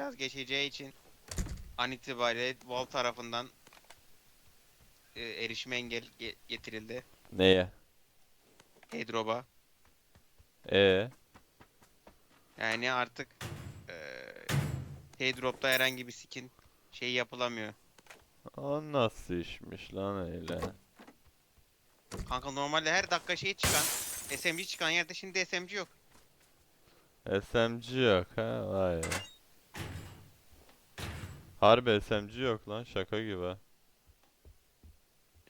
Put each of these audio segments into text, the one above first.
biraz geçeceği için an itibariyle Valve tarafından e, erişime engel ge- getirildi. Neye? Airdrop'a. Ee, Yani artık e, Airdrop'ta herhangi bir skin şey yapılamıyor. o nasıl işmiş lan öyle? Kanka normalde her dakika şey çıkan SMG çıkan yerde şimdi SMG yok. SMG yok ha vay be. Harbi SMG yok lan şaka gibi.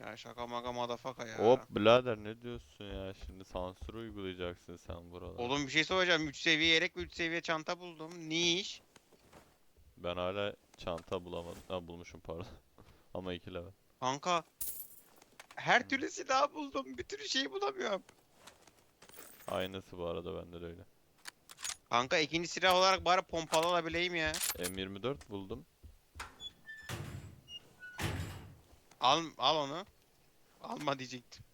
Ya şaka maka motherfucker ya. Hop birader ne diyorsun ya şimdi sansür uygulayacaksın sen buralara. Oğlum bir şey soracağım. 3 seviye yelek ve 3 seviye çanta buldum. Ne iş? Ben hala çanta bulamadım. Ha bulmuşum pardon. Ama iki level. Kanka her türlü silah buldum. Bir türlü şeyi bulamıyorum. Aynısı bu arada bende de öyle. Kanka ikinci silah olarak bari pompalı alabileyim ya. M24 buldum. Al al onu. Alma diyecektim.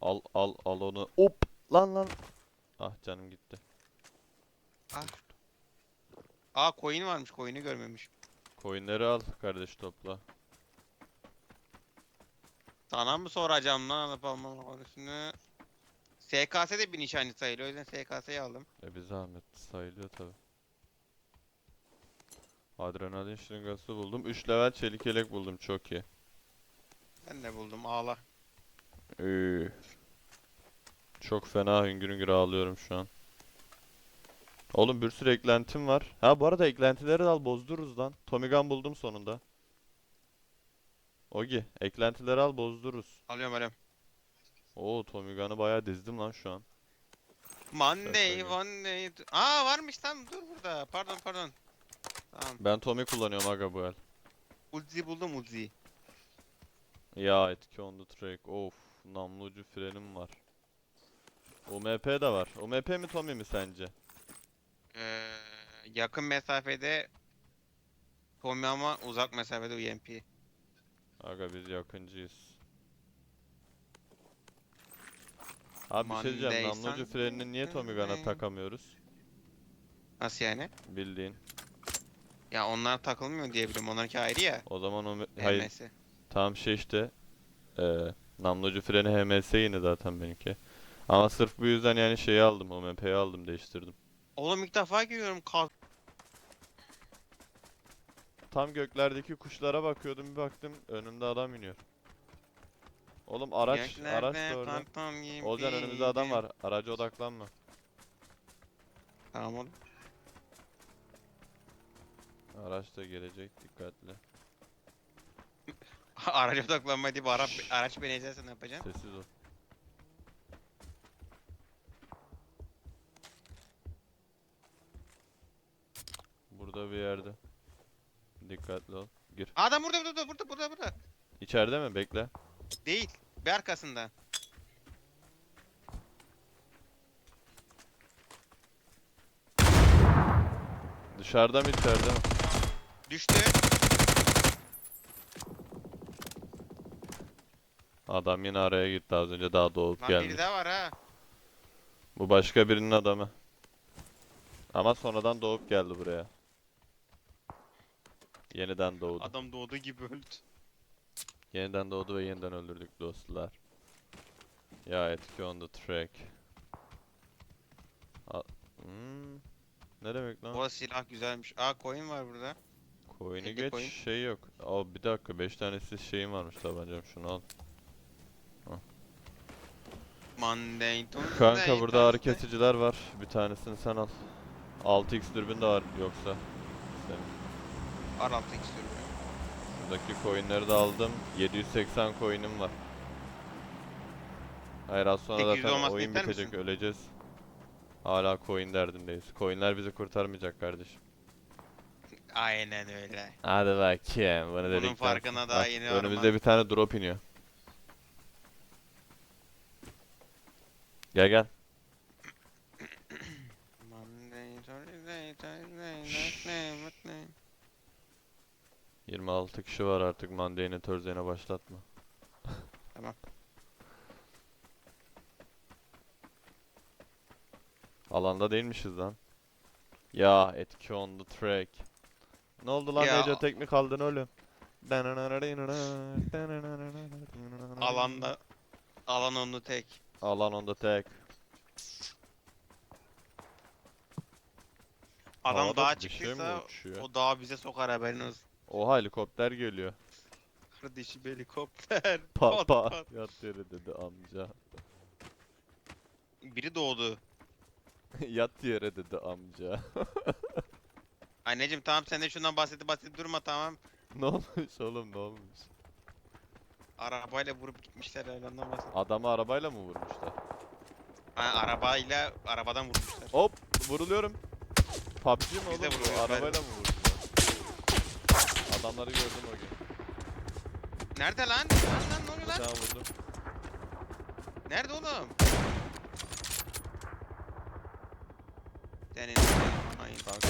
Al al al onu. Hop lan lan. Ah canım gitti. Aa coin varmış. Coin'i görmemiş. Coinleri al kardeş topla. Sana mı soracağım lan alıp almam konusunu? SKS de bir nişancı sayılıyor. O yüzden SKS'yi aldım. E bir zahmet sayılıyor tabi. Adrenalin şırıngası buldum. 3 level çelik yelek buldum çok iyi. Ben de buldum. Ağla. Üü. Çok fena hüngür hüngür ağlıyorum şu an. Oğlum bir sürü eklentim var. Ha bu arada eklentileri de al bozdururuz lan. Tommy Gun buldum sonunda. Ogi eklentileri al bozdururuz. Alıyorum alıyorum. Oo Tommy Gun'ı bayağı dizdim lan şu an. Monday, Monday. Aa varmış tam dur burada. Pardon pardon. Tamam. Ben Tommy kullanıyorum aga bu el. Uzi buldum Uzi. Ya etki on the track. Of namlu ucu frenim var. UMP de var. UMP mi Tommy mi sence? Ee, yakın mesafede Tommy ama uzak mesafede UMP. Aga biz yakıncıyız. Abi bir şey diyeceğim. Monday, Namlu ucu Sunday, frenini niye Tommy Gun'a takamıyoruz? Nasıl yani? Bildiğin. Ya onlar takılmıyor diye biliyorum. Onlarınki ayrı ya. O zaman o... Hayır. Tam şey işte. Eee namlu ucu freni HMS yine zaten benimki. Ama sırf bu yüzden yani şeyi aldım. UMP'yi aldım değiştirdim. Oğlum ilk defa görüyorum kal. Tam göklerdeki kuşlara bakıyordum bir baktım önümde adam iniyor. Oğlum araç araç da orada. gibi Olcan önümüzde adam var. Araca odaklanma. Tamam oğlum. Araç da gelecek dikkatli. Araca odaklanma deyip ara, araç bineceksin ne yapacaksın? Sessiz ol. Burada bir yerde. Dikkatli ol. Gir. Adam burada burada burada burada burada. İçeride mi? Bekle. Değil. Bir arkasında. Dışarıda mı içeride mi? Düştü. Adam yine araya gitti az önce daha doğup Lan gelmiş. biri daha var ha. Bu başka birinin adamı. Ama sonradan doğup geldi buraya. Yeniden doğdu. Adam doğduğu gibi öldü. Yeniden doğdu ve yeniden öldürdük dostlar. Ya etki on the track. A hmm. Ne demek lan? O silah güzelmiş. Aa coin var burada. Coin'i geç coin. şey yok. Aa bir dakika 5 tanesi şeyim varmış tabancam şunu al. Monday, Tuesday, Kanka burada ağrı kesiciler var. Bir tanesini sen al. 6x dürbün de var yoksa. Senin. Ar altı istiyorum. Buradaki coinleri de aldım. 780 coin'im var. Hayır az sonra 800 zaten olmasını oyun ister bitecek misin? öleceğiz. Hala coin derdindeyiz. Coinler bizi kurtarmayacak kardeşim. Aynen öyle. Hadi bakayım. Bunu Bunun dedikten farkına daha Bak, yeni Önümüzde varım bir tane drop iniyor. Gel gel. Monday, Thursday, Thursday, Wednesday, Wednesday. 26 kişi var artık Monday'ine Thursday'ine başlatma. Tamam. Alanda değilmişiz lan. Ya etki on the track. Ne oldu lan Ya- Neco tek mi kaldın oğlum? Alanda alan onu tek. Alan onda tek. Adam Havada dağa bir şey mi çıktıysa uçuyor? o dağı bize sokar haberin olsun. Oha helikopter geliyor. Kardeşim helikopter. Pa Pat pa. pat. Yat yere dedi amca. Biri doğdu. Yat yere dedi amca. Anneciğim tamam sen de şundan bahsedip bahsedip durma tamam. ne olmuş oğlum ne olmuş? Arabayla vurup gitmişler ondan bahset. Adamı arabayla mı vurmuşlar? Ha, arabayla arabadan vurmuşlar. Hop vuruluyorum. PUBG mi Biz de oğlum bu? vuruyoruz, Arabayla mı vurdular? Adamları gördüm o gün. Nerede lan? Lan lan ne oluyor Bir lan? tane vurdum. Nerede oğlum? Senin. Kanka.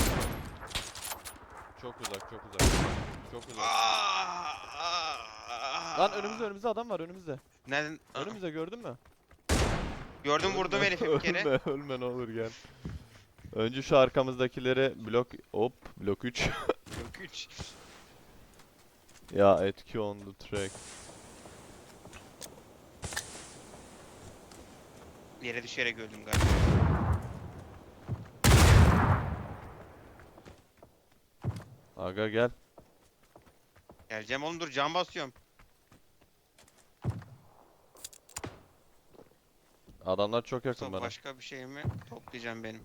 Çok uzak çok uzak. Çok uzak. Lan önümüzde önümüzde adam var önümüzde. Nereden? Önümüzde gördün mü? Gördüm vurdum herifi bir kere. Ölme ölme ne olur gel. Önce şu arkamızdakileri blok hop blok 3. Yok 3. ya etki on the track. Yere düşerek öldüm galiba. Aga gel. Geleceğim oğlum dur cam basıyorum. Adamlar çok yakın Yoksa bana. başka bir şey mi toplayacağım benim.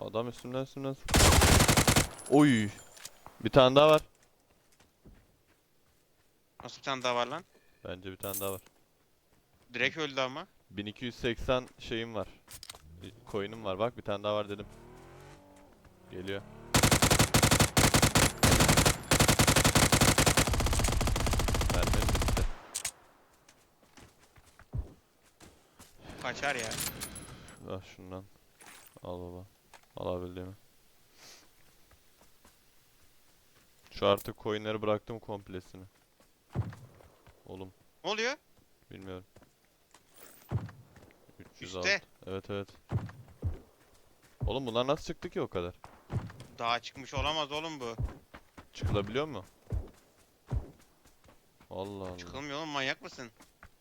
Adam üstümden üstümden. Oy. Bir tane daha var. Nasıl bir tane daha var lan? Bence bir tane daha var. Direkt öldü ama. 1280 şeyim var. Coin'im var bak bir tane daha var dedim. Geliyor. Kaçar ya. Ah şundan. Al baba. Alabildiğimi. Şu artık coinleri bıraktım komplesini. Oğlum Ne oluyor? bilmiyorum. 306. Üste. Evet evet. Oğlum bunlar nasıl çıktı ki o kadar? Daha çıkmış olamaz oğlum bu. Çıkılabiliyor mu? Allah Allah. Çıkılmıyor oğlum manyak mısın?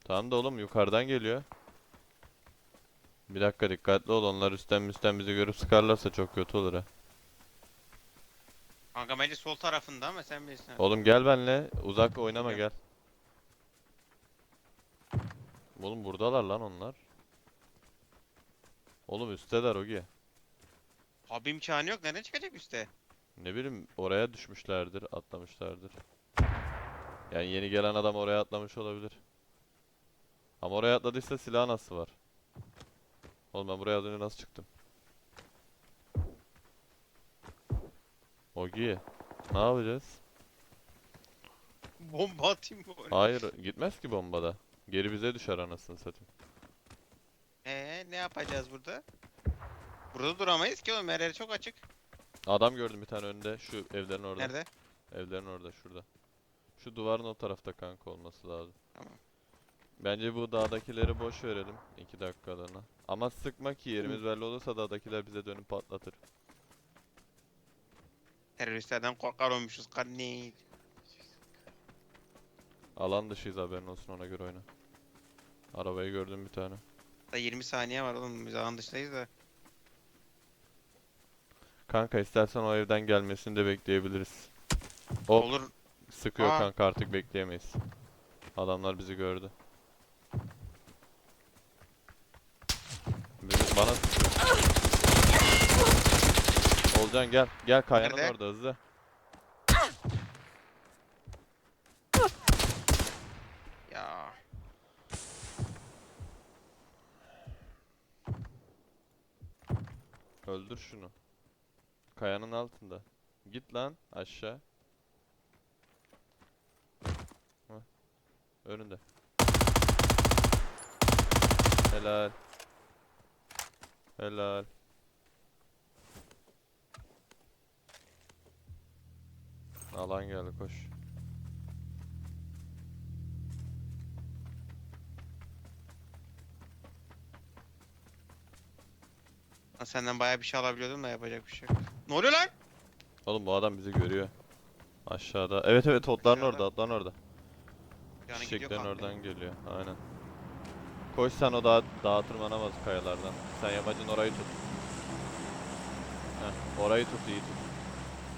Tamam da oğlum yukarıdan geliyor. Bir dakika dikkatli ol onlar üstten müstten bizi görüp sıkarlarsa çok kötü olur ha. Kanka bence sol tarafında ama sen bilirsin. Oğlum gel benle uzak oynama gel. Oğlum buradalar lan onlar. Oğlum üstteler Ogi. Abi imkanı yok. Nereden çıkacak üste? Ne bileyim oraya düşmüşlerdir, atlamışlardır. Yani yeni gelen adam oraya atlamış olabilir. Ama oraya atladıysa silah nasıl var? Oğlum ben buraya az önce nasıl çıktım? Ogi, ne yapacağız? Bomba atayım mı oraya? Hayır, gitmez ki bombada. Geri bize düşer anasını satayım. Ee, ne yapacağız burada? Burada duramayız ki oğlum her yer çok açık. Adam gördüm bir tane önde, şu evlerin orada. Nerede? Evlerin orada, şurada. Şu duvarın o tarafta kanka olması lazım. Tamam. Bence bu dağdakileri boş verelim 2 dakikalığına. Ama sıkma ki yerimiz belli olursa dağdakiler bize dönüp patlatır. Teröristlerden korkar olmuşuz kanni. Alan dışıyız haberin olsun ona göre oyna. Arabayı gördüm bir tane. Da 20 saniye var oğlum biz alan dışındayız da. Kanka istersen o evden gelmesini de bekleyebiliriz. Hop Olur. sıkıyor Aa. kanka artık bekleyemeyiz. Adamlar bizi gördü. Bizi- Bana. Olcan gel. Gel kayanın Nerede? orada hızlı. Ya. Öldür şunu. Kayanın altında. Git lan aşağı. Heh. Önünde. Helal. Helal. Alan geldi koş. Lan Senden bayağı bir şey alabiliyordum da yapacak bir şey yok. Ne oluyor lan? Oğlum bu adam bizi görüyor. Aşağıda. Evet evet otların Aşağıda. orada otların orada. Yani gidiyor Çiçeklerin oradan geliyor. Aynen. Koş sen o dağa, dağa tırmanamaz kayalardan. Sen yamacın orayı tut. Heh, orayı tut iyi tut.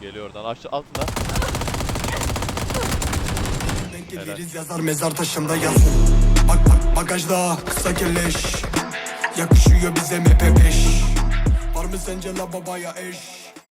Geliyor oradan. Aşağı Helal. geliriz yazar mezar taşında yazın Bak bak bagajda kısa keleş Yakışıyor bize MP5 Var mı sence la babaya eş